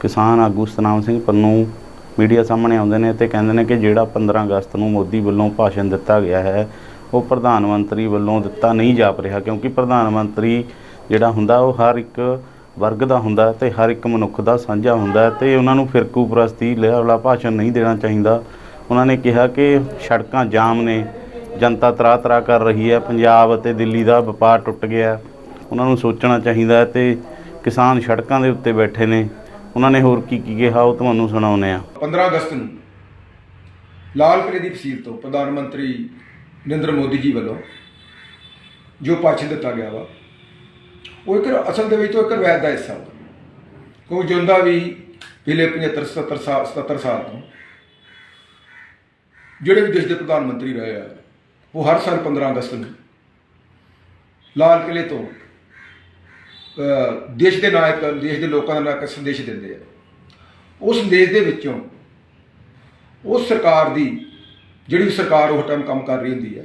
ਕਿਸਾਨ ਆਗੂ ਸਤਨਾਮ ਸਿੰਘ ਪੰਨੂ ਮੀਡੀਆ ਸਾਹਮਣੇ ਆਉਂਦੇ ਨੇ ਤੇ ਕਹਿੰਦੇ ਨੇ ਕਿ ਜਿਹੜਾ 15 ਅਗਸਤ ਨੂੰ ਮੋਦੀ ਵੱਲੋਂ ਭਾਸ਼ਣ ਦਿੱਤਾ ਗਿਆ ਹੈ, ਉਹ ਪ੍ਰਧਾਨ ਮੰਤਰੀ ਵੱਲੋਂ ਦਿੱਤਾ ਨਹੀਂ ਜਾਪ ਰਿਹਾ ਕਿਉਂਕਿ ਪ੍ਰਧਾਨ ਮੰਤਰੀ ਜਿਹੜਾ ਹੁੰਦਾ, ਉਹ ਹਰ ਇੱਕ ਵਰਗ ਦਾ ਹੁੰਦਾ ਹੈ ਤੇ ਹਰ ਇੱਕ ਮਨੁੱਖ ਦਾ ਸਾਂਝਾ ਹੁੰਦਾ ਹੈ ਤੇ ਉਹਨਾਂ ਨੂੰ ਫਿਰਕੂ ਪ੍ਰਸਤੀ ਵਾਲਾ ਭਾਸ਼ਣ ਨਹੀਂ ਦੇਣਾ ਚਾਹੀਦਾ। ਉਹਨਾਂ ਨੇ ਕਿਹਾ ਕਿ ਸੜਕਾਂ ਜਾਮ ਨੇ, ਜਨਤਾ ਤਰਾ ਤਰਾ ਕਰ ਰਹੀ ਹੈ, ਪੰਜਾਬ ਅਤੇ ਦਿੱਲੀ ਦਾ ਵਪਾਰ ਟੁੱਟ ਗਿਆ। ਉਹਨਾਂ ਨੂੰ ਸੋਚਣਾ ਚਾਹੀਦਾ ਹੈ ਤੇ ਕਿਸਾਨ ਸੜਕਾਂ ਦੇ ਉੱਤੇ ਬੈਠੇ ਨੇ। ਉਹਨਾਂ ਨੇ ਹੋਰ ਕੀ ਕੀ ਕਿਹਾ ਉਹ ਤੁਹਾਨੂੰ ਸੁਣਾਉਂਦੇ ਆ 15 ਅਗਸਤ ਨੂੰ ਲਾਲ ਕਿਲੇ ਦੀ ਫਸੀਲ ਤੋਂ ਪ੍ਰਧਾਨ ਮੰਤਰੀ ਨਰਿੰਦਰ ਮੋਦੀ ਜੀ ਵੱਲੋਂ ਜੋ ਭਾਸ਼ਣ ਦਿੱਤਾ ਗਿਆ ਵਾ, ਉਹ ਇੱਕ ਅਸਲ ਦੇ ਵਿੱਚ ਉਹ ਇੱਕ ਰਵਾਇਤ ਦਾ ਹਿੱਸਾ ਵਾ। ਕਿਉਂ ਜਿਉਂਦਾ ਵੀ ਪਿਛਲੇ 75 77 ਸਾਲ 77 ਸਾਲ ਤੋਂ ਜਿਹੜੇ ਵੀ ਦੇਸ਼ ਦੇ ਪ੍ਰਧਾਨ ਮੰਤਰੀ ਰਹੇ ਆ, ਉਹ ਹਰ ਸਾਲ 15 ਅਗਸਤ ਨੂੰ ਲਾਲ ਕਿਲੇ ਤੋਂ ਦੇਸ਼ ਦੇ ਨਾਇਕ ਦੇਸ਼ ਦੇ ਲੋਕਾਂ ਦਾ ਨਾਇਕ ਸੰਦੇਸ਼ ਦਿੰਦੇ ਆ। ਉਸ ਸੰਦੇਸ਼ ਦੇ ਵਿੱਚੋਂ ਉਸ ਸਰਕਾਰ ਦੀ, ਜਿਹੜੀ ਸਰਕਾਰ ਉਹ ਟਾਈਮ ਕੰਮ ਕਰ ਰਹੀ ਹੁੰਦੀ ਹੈ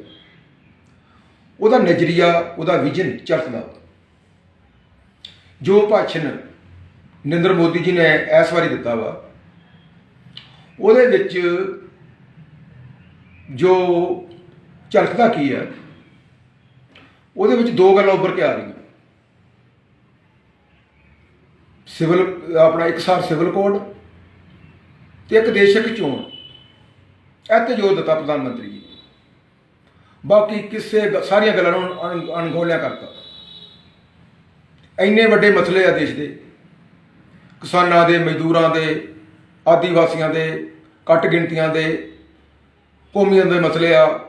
ਉਹਦਾ ਨਜ਼ਰੀਆ, ਉਹਦਾ ਵਿਜ਼ਨ ਝਲਕਦਾ ਜੋ ਭਾਸ਼ਣ ਨਰਿੰਦਰ ਮੋਦੀ ਜੀ ਨੇ ਇਸ ਵਾਰੀ ਦਿੱਤਾ ਵਾ, ਉਹਦੇ ਵਿੱਚ ਜੋ ਝਲਕਦਾ ਕੀ ਹੈ ਉਹਦੇ ਵਿੱਚ ਦੋ ਗੱਲਾਂ ਉੱਭਰ ਕੇ ਆ ਰਹੀਆਂ। ਸਿਵਲ, ਆਪਣਾ ਇੱਕਸਾਰ ਸਿਵਲ ਕੋਡ ਤੇ ਇੱਕ ਦੇਸ਼ਕ ਚੋਣ। ਇਹ ਤੇ ਜੋਰ ਦਿੱਤਾ ਪ੍ਰਧਾਨ ਮੰਤਰੀ ਜੀ। ਬਾਕੀ ਕਿਸੇ ਸਾਰੀਆਂ ਗੱਲਾਂ ਨੂੰ ਅਣ- ਅਣਗੌਲਿਆ ਕਰਤਾ। ਇੰਨੇ ਵੱਡੇ ਮਸਲੇ ਆ ਦੇਸ਼ ਦੇ। ਕਿਸਾਨਾਂ ਦੇ, ਮਜ਼ਦੂਰਾਂ ਦੇ, ਆਦੀਵਾਸੀਆਂ ਦੇ, ਘੱਟ ਗਿਣਤੀਆਂ ਦੇ ਕੌਮੀਆਂ ਦੇ ਮਸਲੇ ਆ।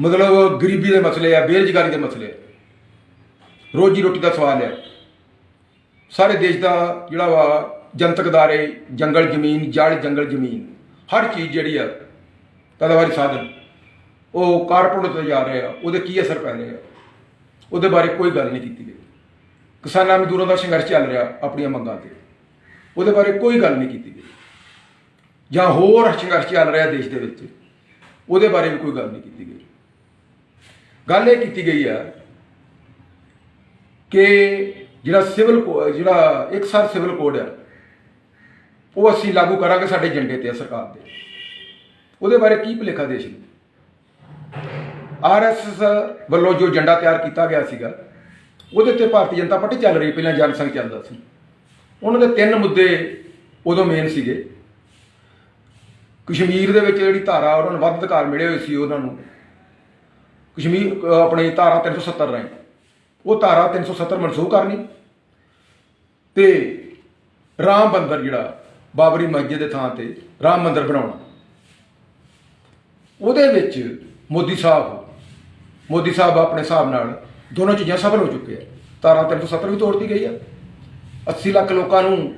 ਮਤਲਬ ਗਰੀਬੀ ਦੇ ਮਸਲੇ ਆ, ਬੇਰੁਜ਼ਗਾਰੀ ਦੇ ਮਸਲੇ ਆ। ਰੋਜੀ ਰੋਟੀ ਦਾ ਸਵਾਲ ਆ। ਸਾਰੇ ਦੇਸ਼ ਦਾ ਜਿਹੜਾ ਵਾ ਜਨਤਕ ਦਾਰੇ ਜੰਗਲ ਜ਼ਮੀਨ ਜੜ ਜੰਗਲ ਜ਼ਮੀਨ, ਹਰ ਚੀਜ਼ ਜਿਹੜੀ ਆ, ਪੈਦਾਵਾਰੀ ਸਾਧਨ, ਉਹ ਕਾਰਪੋਰੇਟ ਤੇ ਜਾ ਰਹੇ ਆ, ਉਹਦੇ ਕੀ ਅਸਰ ਪੈ ਰਿਹਾ ਉਹਦੇ ਬਾਰੇ ਕੋਈ ਗੱਲ ਨਹੀਂ ਕੀਤੀ ਗਈ। ਕਿਸਾਨਾਂ ਮਜ਼ਦੂਰਾਂ ਦਾ ਸੰਘਰਸ਼ ਚੱਲ ਰਿਹਾ ਆਪਣੀਆਂ ਮੰਗਾਂ ਤੇ। ਉਹਦੇ ਬਾਰੇ ਕੋਈ ਗੱਲ ਨਹੀਂ ਕੀਤੀ ਗਈ। ਜਾਂ ਹੋਰ ਸੰਘਰਸ਼ ਚੱਲ ਰਿਹਾ ਦੇਸ਼ ਦੇ ਵਿੱਚ, ਉਹਦੇ ਬਾਰੇ ਵੀ ਕੋਈ ਗੱਲ ਨਹੀਂ ਕੀਤੀ ਗਈ। ਗੱਲ ਇਹ ਕੀਤੀ ਗਈ ਆ ਕਿ ਜਿਹੜਾ ਸਿਵਲ ਕੋ- ਜਿਹੜਾ ਇੱਕ ਸਾਲ ਸਿਵਲ ਕੋਡ ਹੈ ਉਹ ਅਸੀਂ ਲਾਗੂ ਕਰਾਂਗੇ ਸਾਡੇ ਏਜੰਡੇ ਤੇ ਆ ਸਰਕਾਰ ਦੇ। ਉਹਦੇ ਬਾਰੇ ਕੀ ਭੁਲੇਖਾ ਦੇਸ਼ ਨੂੰ? ਆਰਐਸਐਸ ਵੱਲੋਂ ਜੋ ਏਜੰਡਾ ਤਿਆਰ ਕੀਤਾ ਗਿਆ ਸੀਗਾ, ਉਹਦੇ ਤੇ ਭਾਰਤੀ ਜਨਤਾ ਪਾਰਟੀ ਚੱਲ ਰਹੀ, ਪਹਿਲਾਂ ਜਨਸੰਘ ਚੱਲਦਾ ਸੀ। ਉਹਨਾਂ ਦੇ ਤਿੰਨ ਮੁੱਦੇ ਉਦੋਂ ਮੇਨ ਸੀਗੇ। ਕਸ਼ਮੀਰ ਦੇ ਵਿੱਚ ਜਿਹੜੀ ਧਾਰਾ, ਉਹਨਾਂ ਨੂੰ ਵੱਧ ਅਧਿਕਾਰ ਮਿਲੇ ਹੋਏ ਸੀ ਉਹਨਾਂ ਨੂੰ। ਕਸ਼ਮੀਰ ਆਪਣੀ ਧਾਰਾ 370 ਰਾਹੀਂ। ਉਹ ਧਾਰਾ 370 ਮਨਸੂਖ ਕਰਨੀ। ਤੇ ਰਾਮ ਮੰਦਰ ਜਿਹੜਾ ਬਾਬਰੀ ਮਸਜਿਦ ਦੇ ਥਾਂ ਤੇ ਰਾਮ ਮੰਦਰ ਬਣਾਉਣਾ। ਉਹਦੇ ਵਿੱਚ ਮੋਦੀ ਸਾਹਿਬ ਮੋਦੀ ਸਾਹਿਬ ਆਪਣੇ ਹਿਸਾਬ ਨਾਲ ਦੋਨੋਂ ਚੀਜ਼ਾਂ ਸਫਲ ਹੋ ਚੁੱਕੇ ਆ। ਧਾਰਾ 370 ਵੀ ਤੋੜਦੀ ਗਈ ਆ। 80 ਲੱਖ ਲੋਕਾਂ ਨੂੰ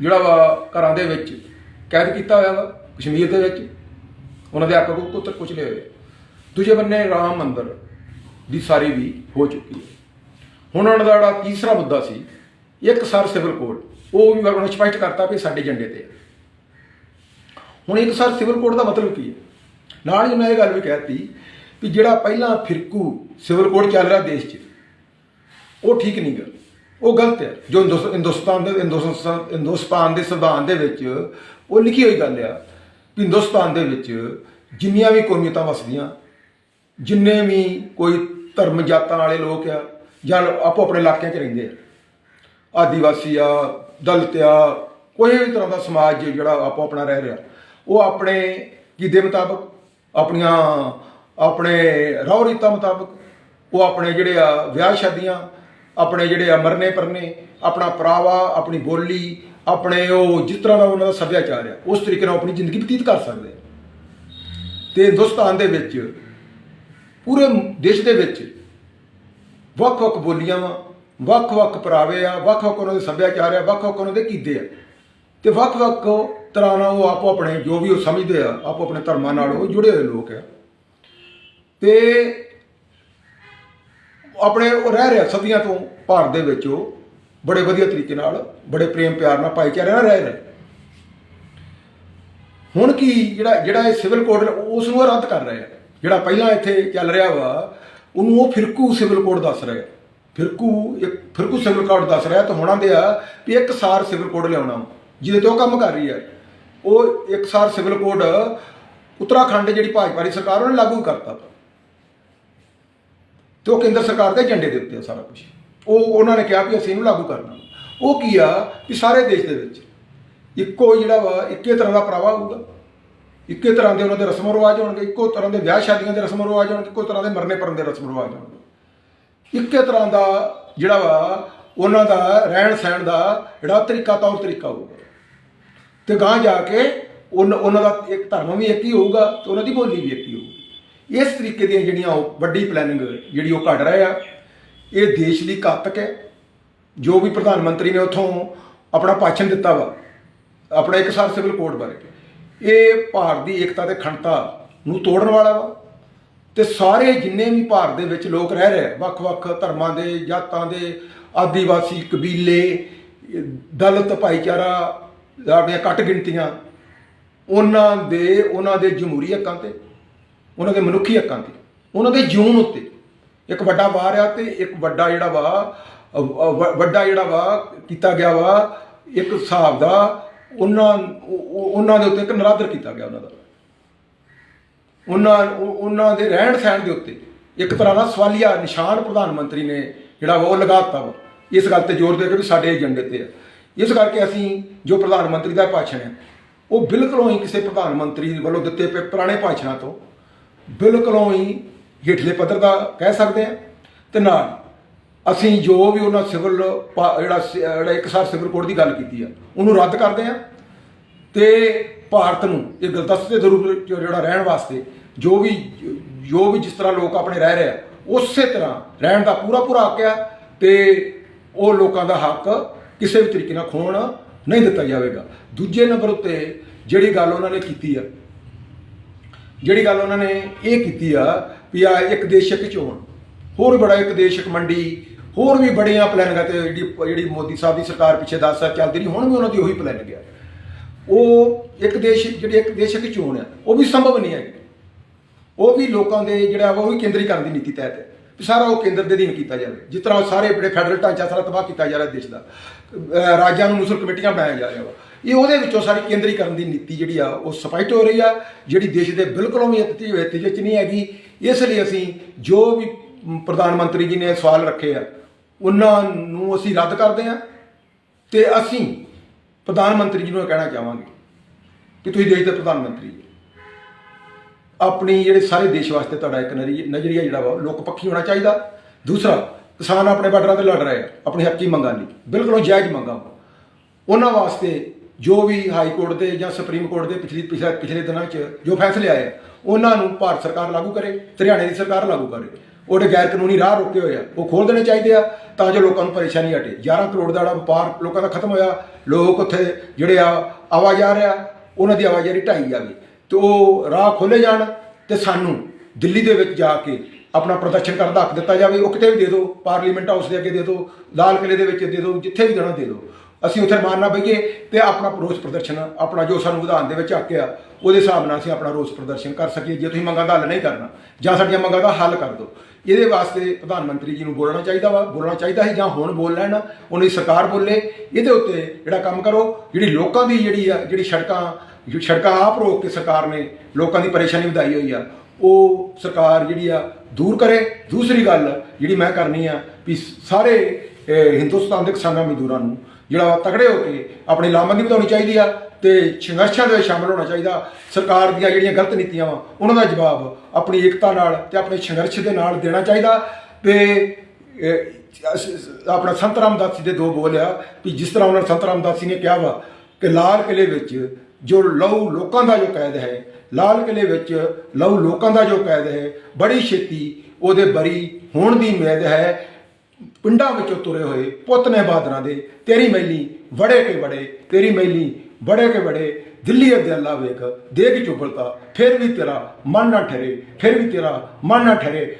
ਜਿਹੜਾ ਵਾ ਘਰਾਂ ਦੇ ਵਿੱਚ ਕੈਦ ਕੀਤਾ ਹੋਇਆ ਵਾ, ਕਸ਼ਮੀਰ ਦੇ ਵਿੱਚ। ਉਹਨਾਂ ਦੇ ਹੱਕ ਪੁੱਤਰ ਕੁਚਲੇ ਹੋਏ ਆ। ਦੂਜੇ ਬੰਨੇ ਰਾਮ ਮੰਦਰ ਦੀ ਸਾਰੀ ਵੀ ਹੋ ਚੁੱਕੀ ਹੈ ਹੁਣ ਉਹਨਾਂ ਦਾ ਜਿਹੜਾ ਤੀਸਰਾ ਮੁੱਦਾ ਸੀ ਇੱਕ ਸਰ ਸਿਵਲ ਕੋਡ, ਉਹ ਵੀ ਉਹਨਾਂ ਨੇ ਸਪਸ਼ਟ ਕਰਤਾ ਵੀ ਸਾਡੇ ਏਜੰਡੇ ਤੇ ਹੈ। ਹੁਣ ਇੱਕ ਸਰ ਸਿਵਲ ਕੋਡ ਦਾ ਮਤਲਬ ਕੀ ਹੈ? ਨਾਲ ਹੀ ਉਹਨਾਂ ਇਹ ਗੱਲ ਵੀ ਕਹਿਤੀ ਵੀ ਜਿਹੜਾ ਪਹਿਲਾਂ ਫਿਰਕੂ ਸਿਵਲ ਕੋਡ ਚੱਲ ਰਿਹਾ ਦੇਸ਼ 'ਚ, ਉਹ ਠੀਕ ਨਹੀਂ ਗੱਲ ਉਹ ਗਲਤ ਹੈ। ਜੋ ਹਿੰਦੁਸ- ਹਿੰਦੁਸਤਾਨ ਦੇ ਹਿੰਦੁਸਤਾਨ ਦੇ ਸੰਵਿਧਾਨ ਦੇ ਵਿੱਚ ਉਹ ਲਿਖੀ ਹੋਈ ਗੱਲ ਆ ਵੀ ਹਿੰਦੁਸਤਾਨ ਦੇ ਵਿੱਚ ਜਿੰਨੀਆਂ ਵੀ ਕੌਮੀਅਤਾਂ ਵਸਦੀਆਂ, ਜਿੰਨੇ ਵੀ ਕੋਈ ਧਰਮ ਜਾਤਾਂ ਵਾਲੇ ਲੋਕ ਆ ਜਾਂ ਆਪੋ ਆਪਣੇ ਇਲਾਕਿਆਂ 'ਚ ਰਹਿੰਦੇ ਆ ਆਦੀਵਾਸੀ ਆ, ਦਲਿਤ ਆ, ਕੋਈ ਵੀ ਤਰ੍ਹਾਂ ਦਾ ਸਮਾਜ ਜਿਹੜਾ ਆਪੋ ਆਪਣਾ ਰਹਿ ਰਿਹਾ, ਉਹ ਆਪਣੇ ਕੀਦੇ ਮੁਤਾਬਕ, ਆਪਣੀਆਂ, ਆਪਣੇ ਰਹੁ ਰੀਤਾਂ ਮੁਤਾਬਕ, ਉਹ ਆਪਣੇ ਜਿਹੜੇ ਆ ਵਿਆਹ ਸ਼ਾਦੀਆਂ, ਆਪਣੇ ਜਿਹੜੇ ਆ ਮਰਨੇ ਪਰਨੇ, ਆਪਣਾ ਪਰਾਵਾ, ਆਪਣੀ ਬੋਲੀ, ਆਪਣੇ ਉਹ ਜਿਸ ਤਰ੍ਹਾਂ ਦਾ ਉਹਨਾਂ ਦਾ ਸੱਭਿਆਚਾਰ ਆ, ਉਸ ਤਰੀਕੇ ਨਾਲ ਆਪਣੀ ਜ਼ਿੰਦਗੀ ਬਤੀਤ ਕਰ ਸਕਦੇ ਆ। ਤੇ ਹਿੰਦੁਸਤਾਨ ਦੇ ਵਿੱਚ, ਪੂਰੇ ਦੇਸ਼ ਦੇ ਵਿੱਚ ਵੱਖ-ਵੱਖ ਬੋਲੀਆਂ ਵਾ ਵੱਖ-ਵੱਖ ਪਰਾਵੇ ਆ, ਵੱਖ-ਵੱਖ ਉਹਨਾਂ ਦੇ ਸੱਭਿਆਚਾਰ ਆ, ਵੱਖ-ਵੱਖ ਉਹਨਾਂ ਦੇ ਕੀਦੇ ਆ। ਤੇ ਵੱਖ-ਵੱਖ ਤਰ੍ਹਾਂ ਨਾਲ ਉਹ ਆਪੋ ਆਪਣੇ ਜੋ ਵੀ ਉਹ ਸਮਝਦੇ ਆ, ਆਪੋ ਆਪਣੇ ਧਰਮਾਂ ਨਾਲ ਉਹ ਜੁੜੇ ਹੋਏ ਲੋਕ ਆ। ਤੇ ਆਪਣੇ ਉਹ ਰਹਿ ਰਿਹਾ ਸਦੀਆਂ ਤੋਂ ਭਾਰਤ ਦੇ ਵਿੱਚ ਉਹ, ਬੜੇ ਵਧੀਆ ਤਰੀਕੇ ਨਾਲ, ਬੜੇ ਪ੍ਰੇਮ ਪਿਆਰ ਨਾਲ, ਭਾਈਚਾਰੇ ਨਾਲ ਰਹਿ ਰਹੇ। ਹੁਣ ਕੀ ਜਿਹੜਾ ਜਿਹੜਾ ਇਹ ਸਿਵਲ ਕੋਡ ਉਸ ਨੂੰ ਰੱਦ ਕਰ ਰਹੇ ਆ ਜਿਹੜਾ ਪਹਿਲਾਂ ਇੱਥੇ ਚੱਲ ਰਿਹਾ ਵਾ, ਉਹਨੂੰ ਉਹ ਫਿਰਕੂ ਸਿਵਲ ਕੋਡ ਦੱਸ ਰਹੇ ਆ ਫਿਰਕੂ, ਇੱਕ ਫਿਰਕੂ ਸਿਵਲ ਕੋਡ ਦੱਸ ਰਿਹਾ ਤਾਂ ਹੋਣਾ ਦੇ ਆ ਵੀ ਇੱਕ ਸਾਰ ਸਿਵਲ ਕੋਡ ਲਿਆਉਣਾ ਜਿਹਦੇ ਤੇ ਉਹ ਕੰਮ ਕਰ ਰਹੀ ਹੈ ਉਹ ਇੱਕ ਸਾਰ ਸਿਵਲ ਕੋਡ ਉੱਤਰਾਖੰਡ ਜਿਹੜੀ ਭਾਜਪਾ ਦੀ ਸਰਕਾਰ, ਉਹਨੇ ਲਾਗੂ ਕਰਤਾ। ਤੇ ਉਹ ਕੇਂਦਰ ਸਰਕਾਰ ਦੇ ਏਜੰਡੇ ਦੇ ਉੱਤੇ ਆ ਸਾਰਾ ਕੁਝ ਉਹ, ਉਹਨਾਂ ਨੇ ਕਿਹਾ ਵੀ ਅਸੀਂ ਇਹਨੂੰ ਲਾਗੂ ਕਰਨਾ ਉਹ ਕੀ ਆ ਕਿ ਸਾਰੇ ਦੇਸ਼ ਦੇ ਵਿੱਚ ਇੱਕੋ ਜਿਹੜਾ ਵਾ, ਇੱਕੇ ਤਰ੍ਹਾਂ ਦਾ ਪ੍ਰਾਵਾ ਹੋਊਗਾ। ਇੱਕੇ ਤਰ੍ਹਾਂ ਦੇ ਉਹਨਾਂ ਦੇ ਰਸਮ ਰਿਵਾਜ ਹੋਣਗੇ, ਇੱਕੋ ਤਰ੍ਹਾਂ ਦੇ ਵਿਆਹ ਸ਼ਾਦੀਆਂ ਦੇ ਰਸਮ ਰਿਵਾਜ ਹੋਣਗੇ, ਇੱਕੋ ਤਰ੍ਹਾਂ ਦੇ ਮਰਨੇ ਪਰਨ ਦੇ ਰਸਮ ਰਿਵਾਜ ਹੋਣਗੇ। ਇੱਕੇ ਤਰ੍ਹਾਂ ਦਾ ਜਿਹੜਾ ਵਾ, ਉਹਨਾਂ ਦਾ ਰਹਿਣ ਸਹਿਣ ਦਾ ਜਿਹੜਾ ਤਰੀਕਾ ਤੌਰ ਤਰੀਕਾ ਹੋਊਗਾ। ਤੇ ਗਾਂ ਜਾ ਕੇ ਉਨ- ਉਹਨਾਂ ਦਾ ਇੱਕ ਧਰਮ ਵੀ ਇੱਕ ਹੀ ਹੋਊਗਾ ਤੇ ਉਹਨਾਂ ਦੀ ਬੋਲੀ ਵੀ ਇੱਕ ਹੀ ਹੋਊਗੀ। ਇਸ ਤਰੀਕੇ ਦੀਆਂ ਜਿਹੜੀਆਂ ਉਹ ਵੱਡੀ ਪਲੈਨਿੰਗ ਜਿਹੜੀ ਉਹ ਘੜ ਰਹੇ ਆ, ਇਹ ਦੇਸ਼ ਲਈ ਘਾਤਕ ਹੈ। ਜੋ ਵੀ ਪ੍ਰਧਾਨ ਮੰਤਰੀ ਨੇ ਉਥੋਂ ਆਪਣਾ ਭਾਸ਼ਣ ਦਿੱਤਾ ਵਾ, ਆਪਣਾ ਇੱਕ ਸਾਲ ਸਿਵਲ ਕੋਡ ਬਾਰੇ। ਇਹ ਭਾਰਤ ਦੀ ਏਕਤਾ ਤੇ ਅਖੰਡਤਾ ਨੂੰ ਤੋੜਨ ਵਾਲਾ ਵਾ। ਤੇ ਸਾਰੇ ਜਿੰਨੇ ਵੀ ਭਾਰਤ ਦੇ ਵਿੱਚ ਲੋਕ ਰਹਿ ਰਹੇ ਵੱਖ-ਵੱਖ ਧਰਮਾਂ ਦੇ, ਜਾਤਾਂ ਦੇ, ਆਦੀਵਾਸੀ ਕਬੀਲੇ ਇਹ ਦਲਿਤ ਭਾਈਚਾਰਾ, ਆਪਣੀਆਂ ਘੱਟ ਗਿਣਤੀਆਂ ਉਹਨਾਂ ਦੇ ਉਹਨਾਂ ਦੇ ਜਮਹੂਰੀ ਹੱਕਾਂ ਤੇ, ਉਹਨਾਂ ਦੇ ਮਨੁੱਖੀ ਹੱਕਾਂ ਤੇ, ਉਹਨਾਂ ਦੇ ਜੂਨ ਉੱਤੇ ਇੱਕ ਵੱਡਾ ਵਾਰ ਆ ਤੇ ਇੱਕ ਵੱਡਾ ਜਿਹੜਾ ਵਾ ਵ- ਵੱਡਾ ਜਿਹੜਾ ਵਾ ਕੀਤਾ ਗਿਆ ਵਾ, ਇੱਕ ਹਿਸਾਬ ਦਾ ਉਹਨਾਂ ਉਹਨਾਂ ਦੇ ਉੱਤੇ ਇੱਕ ਨਰਾਦਰ ਕੀਤਾ ਗਿਆ ਉਹਨਾਂ ਦਾ। ਉਹਨਾਂ ਉਹਨਾਂ ਦੇ ਰਹਿਣ ਸਹਿਣ ਦੇ ਉੱਤੇ ਇੱਕ ਤਰ੍ਹਾਂ ਦਾ ਸਵਾਲੀਆ ਨਿਸ਼ਾਨ ਪ੍ਰਧਾਨ ਮੰਤਰੀ ਨੇ ਜਿਹੜਾ ਵਾ ਉਹ ਲਗਾਤਾ ਵਾ। ਇਸ ਗੱਲ ਤੇ ਜ਼ੋਰ ਦੇ ਕੇ ਵੀ ਸਾਡੇ ਏਜੰਡੇ ਤੇ ਆ। ਇਸ ਕਰਕੇ ਅਸੀਂ ਜੋ ਪ੍ਰਧਾਨ ਮੰਤਰੀ ਦਾ ਭਾਸ਼ਣ ਹੈ, ਉਹ ਬਿਲਕੁਲੋਂ ਹੀ ਕਿਸੇ ਪ੍ਰਧਾਨ ਮੰਤਰੀ ਵੱਲੋਂ ਦਿੱਤੇ ਪਏ ਪੁਰਾਣੇ ਭਾਸ਼ਣਾਂ ਤੋਂ ਬਿਲਕੁਲੋਂ ਹੀ ਹੇਠਲੇ ਪੱਧਰ ਦਾ ਕਹਿ ਸਕਦੇ ਆ ਤੇ ਨਾਲ ਅਸੀਂ ਜੋ ਵੀ ਉਹਨਾਂ ਸਿਵਲ ਪਾ- ਜਿਹੜਾ ਜਿਹੜਾ ਇੱਕ ਸਾਰ ਸਿਵਲ ਕੋਡ ਦੀ ਗੱਲ ਕੀਤੀ ਆ, ਉਹਨੂੰ ਰੱਦ ਕਰਦੇ ਆ ਤੇ ਭਾਰਤ ਨੂੰ ਇਹ ਗੁਲਦਸਤੇ ਦੇ ਰੂਪ ਵਿੱਚ ਜਿਹੜਾ ਰਹਿਣ ਵਾਸਤੇ ਜੋ ਵੀ ਜੋ ਵੀ ਜਿਸ ਤਰ੍ਹਾਂ ਲੋਕ ਆਪਣੇ ਰਹਿ ਰਹੇ ਆ, ਉਸੇ ਤਰ੍ਹਾਂ ਰਹਿਣ ਦਾ ਪੂਰਾ ਪੂਰਾ ਹੱਕ ਆ ਤੇ ਉਹ ਲੋਕਾਂ ਦਾ ਹੱਕ ਕਿਸੇ ਵੀ ਤਰੀਕੇ ਨਾਲ ਖੋਣ ਨਹੀਂ ਦਿੱਤਾ ਜਾਵੇਗਾ। ਦੂਜੇ ਨੰਬਰ ਉੱਤੇ ਜਿਹੜੀ ਗੱਲ ਉਹਨਾਂ ਨੇ ਕੀਤੀ ਆ, ਜਿਹੜੀ ਗੱਲ ਉਹਨਾਂ ਨੇ ਇਹ ਕੀਤੀ ਆ ਵੀ ਆ ਇੱਕ ਦੇਸ਼ਕ ਚੋਣ, ਹੋਰ ਬੜਾ ਇੱਕ ਦੇਸ਼ਕ ਮੰਡੀ, ਹੋਰ ਵੀ ਬੜੀਆਂ ਪਲਾਨਿੰਗਾਂ ਤੇ ਜਿਹੜੀ ਜਿਹੜੀ ਮੋਦੀ ਸਾਹਿਬ ਦੀ ਸਰਕਾਰ ਪਿੱਛੇ 10 ਸਾਲ ਚੱਲਦੀ ਰਹੀ, ਹੁਣ ਵੀ ਉਹਨਾਂ ਦੀ ਉਹੀ ਪਲਾਨਿੰਗ ਆ ਉਹ ਇੱਕ ਦੇਸ਼, ਜਿਹੜੀ ਇੱਕ ਦੇਸ਼ ਇੱਕ ਚੋਣ ਹੈ ਉਹ ਵੀ ਸੰਭਵ ਨਹੀਂ ਹੈ ਉਹ ਵੀ ਲੋਕਾਂ ਦੇ ਜਿਹੜਾ ਵਾ ਉਹ ਵੀ ਕੇਂਦਰੀਕਰਨ ਦੀ ਨੀਤੀ ਤਹਿਤ ਹੈ। ਵੀ ਸਾਰਾ ਉਹ ਕੇਂਦਰ ਦੇ ਅਧੀਨ ਕੀਤਾ ਜਾਵੇ। ਜਿਸ ਤਰ੍ਹਾਂ ਸਾਰੇ ਆਪਣੇ ਫੈਡਰਲ ਢਾਂਚਾ ਸਾਰਾ ਤਬਾਹ ਕੀਤਾ ਜਾ ਰਿਹਾ ਦੇਸ਼ ਦਾ। ਰਾਜਾਂ ਨੂੰ ਮੁਸਲ ਕਮੇਟੀਆਂ ਬਣਾਇਆ ਜਾ ਰਿਹਾ ਵਾ। ਇਹ ਉਹਦੇ ਵਿੱਚੋਂ ਸਾਰੀ ਕੇਂਦਰੀਕਰਨ ਦੀ ਨੀਤੀ ਜਿਹੜੀ ਆ, ਉਹ ਸਪਸ਼ਟ ਹੋ ਰਹੀ ਆ। ਜਿਹੜੀ ਦੇਸ਼ ਦੇ ਬਿਲਕੁਲੋਂ ਵੀ ਇਤਿ ਨਤੀਜੇ 'ਚ ਨਹੀਂ ਹੈਗੀ। ਇਸ ਲਈ ਅਸੀਂ ਜੋ ਵੀ ਪ੍ਰਧਾਨ ਮੰਤਰੀ ਜੀ ਨੇ ਸਵਾਲ ਰੱਖੇ ਆ, ਉਹਨਾਂ ਨੂੰ ਅਸੀਂ ਰੱਦ ਕਰਦੇ ਆ। ਤੇ ਅਸੀਂ ਪ੍ਰਧਾਨ ਮੰਤਰੀ ਜੀ ਨੂੰ ਇਹ ਕਹਿਣਾ ਚਾਹਾਂਗੇ ਕਿ ਤੁਸੀਂ ਦੇਸ਼ ਦੇ ਪ੍ਰਧਾਨ ਮੰਤਰੀ ਆਪਣੀ ਜਿਹੜੇ ਸਾਰੇ ਦੇਸ਼ ਵਾਸਤੇ ਤੁਹਾਡਾ ਇੱਕ ਨਜ਼ਰੀ- ਨਜ਼ਰੀਆ ਜਿਹੜਾ ਵਾ ਲੋਕ ਪੱਖੀ ਹੋਣਾ ਚਾਹੀਦਾ। ਦੂਸਰਾ, ਕਿਸਾਨ ਆਪਣੇ ਬਾਰਡਰਾਂ ਤੇ ਲੜ ਰਹੇ ਆ, ਆਪਣੀ ਹੱਕੀ ਮੰਗਾਂ ਲਈ। ਬਿਲਕੁਲ ਉਹ ਜਾਇਜ਼ ਮੰਗਾਂ ਉਹਨਾਂ ਵਾਸਤੇ ਜੋ ਵੀ ਹਾਈ ਕੋਰਟ ਦੇ ਜਾਂ ਸੁਪਰੀਮ ਕੋਰਟ ਦੇ ਪਿਛਲੀ ਪਿਛਲੇ ਪਿਛਲੇ ਦਿਨਾਂ 'ਚ ਜੋ ਫੈਸਲੇ ਆਏ ਉਹਨਾਂ ਨੂੰ ਭਾਰਤ ਸਰਕਾਰ ਲਾਗੂ ਕਰੇ, ਹਰਿਆਣੇ ਦੀ ਸਰਕਾਰ ਲਾਗੂ ਕਰੇ। ਉਹਦੇ ਗੈਰ ਕਾਨੂੰਨੀ ਰਾਹ ਰੋਕੇ ਹੋਏ ਆ, ਉਹ ਖੋਲ ਦੇਣੇ ਚਾਹੀਦੇ ਆ, ਤਾਂ ਜੋ ਲੋਕਾਂ ਨੂੰ ਪਰੇਸ਼ਾਨੀ ਹਟੇ। 11 ਕਰੋੜ ਦਾ ਜਿਹੜਾ ਵਪਾਰ ਲੋਕਾਂ ਦਾ ਖਤਮ ਹੋਇਆ, ਲੋਕ ਉੱਥੇ ਜਿਹੜੇ ਆ ਆਵਾਜਾਰ ਆ ਉਹਨਾਂ ਦੀ ਆਵਾਜ਼ਾਰੀ ਢਾਈ ਜਾਵੇ ਤੇ ਉਹ ਰਾਹ ਖੋਲੇ ਜਾਣ ਤੇ ਸਾਨੂੰ ਦਿੱਲੀ ਦੇ ਵਿੱਚ ਜਾ ਕੇ ਆਪਣਾ ਪ੍ਰਦਰਸ਼ਨ ਕਰਨ ਦਾ ਹੱਕ ਦਿੱਤਾ ਜਾਵੇ। ਉਹ ਕਿਤੇ ਵੀ ਦੇ ਦਿਓ, ਪਾਰਲੀਮੈਂਟ ਹਾਊਸ ਦੇ ਅੱਗੇ ਦੇ ਦਿਓ, ਲਾਲ ਕਿਲੇ ਦੇ ਵਿੱਚ ਦੇ ਦਿਓ, ਜਿੱਥੇ ਵੀ ਦੇਣਾ ਦੇ ਦਿਓ। ਅਸੀਂ ਉੱਥੇ ਮਾਰਨਾ ਬਈਏ ਤੇ ਆਪਣਾ ਰੋਸ ਪ੍ਰਦਰਸ਼ਨ, ਆਪਣਾ ਜੋ ਸਾਨੂੰ ਵਿਧਾਨ ਦੇ ਵਿੱਚ ਹੱਕ ਆ, ਉਹਦੇ ਹਿਸਾਬ ਨਾਲ ਅਸੀਂ ਆਪਣਾ ਰੋਸ ਪ੍ਰਦਰਸ਼ਨ ਕਰ ਸਕੀਏ। ਜੇ ਤੁਸੀਂ ਮੰਗਾਂ ਦਾ ਹੱਲ ਨਹੀਂ ਕਰਨਾ, ਜਾਂ ਸਾਡੀਆਂ ਮੰਗਾਂ ਦਾ ਹੱਲ ਕਰ ਦਿਓ। ਇਹਦੇ ਵਾਸਤੇ ਪ੍ਰਧਾਨ ਮੰਤਰੀ ਜੀ ਨੂੰ ਬੋਲਣਾ ਚਾਹੀਦਾ ਵਾ, ਬੋਲਣਾ ਚਾਹੀਦਾ ਸੀ ਜਾਂ ਹੁਣ ਬੋਲ ਲੈਣ, ਉਹਨਾਂ ਦੀ ਸਰਕਾਰ ਬੋਲੇ। ਇਹਦੇ ਉੱਤੇ ਜਿਹੜਾ ਕੰਮ ਕਰੋ, ਜਿਹੜੀ ਲੋਕਾਂ ਦੀ ਜਿਹੜੀ ਆ, ਜਿਹੜੀ ਸੜਕਾਂ ਸੜਕਾਂ ਆਪ ਰੋਕ ਕੇ ਸਰਕਾਰ ਨੇ ਲੋਕਾਂ ਦੀ ਪਰੇਸ਼ਾਨੀ ਵਧਾਈ ਹੋਈ ਆ, ਉਹ ਸਰਕਾਰ ਜਿਹੜੀ ਆ ਦੂਰ ਕਰੇ। ਦੂਸਰੀ ਗੱਲ ਜਿਹੜੀ ਮੈਂ ਕਰਨੀ ਆ ਵੀ ਸਾਰੇ ਹਿੰਦੁਸਤਾਨ ਦੇ ਕਿਸਾਨਾਂ ਮਜ਼ਦੂਰਾਂ ਨੂੰ ਜਿਹੜਾ ਤਕੜੇ ਹੋ ਕੇ ਆਪਣੀ ਲਾਮਬੰਦੀ ਵਧਾਉਣੀ ਚਾਹੀਦੀ ਆ ਤੇ ਸੰਘਰਸ਼ਾਂ ਦੇ ਵਿੱਚ ਸ਼ਾਮਲ ਹੋਣਾ ਚਾਹੀਦਾ। ਸਰਕਾਰ ਦੀਆਂ ਜਿਹੜੀਆਂ ਗਲਤ ਨੀਤੀਆਂ ਵਾ ਉਹਨਾਂ ਦਾ ਜਵਾਬ ਆਪਣੀ ਏਕਤਾ ਨਾਲ ਤੇ ਆਪਣੇ ਸੰਘਰਸ਼ ਦੇ ਨਾਲ ਦੇਣਾ ਚਾਹੀਦਾ। ਤੇ ਅਹ, ਆਪਣਾ ਸੰਤ ਰਾਮਦਾਸ ਜੀ ਦੇ ਦੋ ਬੋਲ ਆ ਵੀ ਜਿਸ ਤਰ੍ਹਾਂ ਉਹਨਾਂ ਸੰਤ ਰਾਮਦਾਸ ਜੀ ਨੇ ਕਿਹਾ ਵਾ ਕਿ ਲਾਲ ਕਿਲੇ ਵਿੱਚ ਜੋ ਲਹੂ ਲੋਕਾਂ ਦਾ ਜੋ ਕੈਦ ਹੈ ਲਾਲ ਕਿਲੇ ਵਿੱਚ ਲਹੂ ਲੋਕਾਂ ਦਾ ਜੋ ਕੈਦ ਹੈ ਬੜੀ ਛੇਤੀ ਉਹਦੇ ਬਰੀ ਹੋਣ ਦੀ ਉਮੀਦ ਹੈ। ਪਿੰਡਾਂ ਵਿੱਚੋਂ ਤੁਰੇ ਹੋਏ ਪੁੱਤ ਨੇ ਬਾਦਰਾਂ ਦੇ, ਤੇਰੀ ਮੈਲੀ ਵੜੇ ਕੇ ਵੜੇ, ਤੇਰੀ ਮੈਲੀ ਵੜੇ ਕੇ ਵੜੇ, ਦਿੱਲੀ ਅੱਦੇ ਅੱਲਾ ਵੇਖ ਦੇਖ ਚੁਬਲਤਾ ਫਿਰ ਵੀ ਤੇਰਾ ਮਨ ਨਾ ਠਰੇ, ਫਿਰ ਵੀ ਤੇਰਾ ਮਨ ਨਾ ਠਰੇ।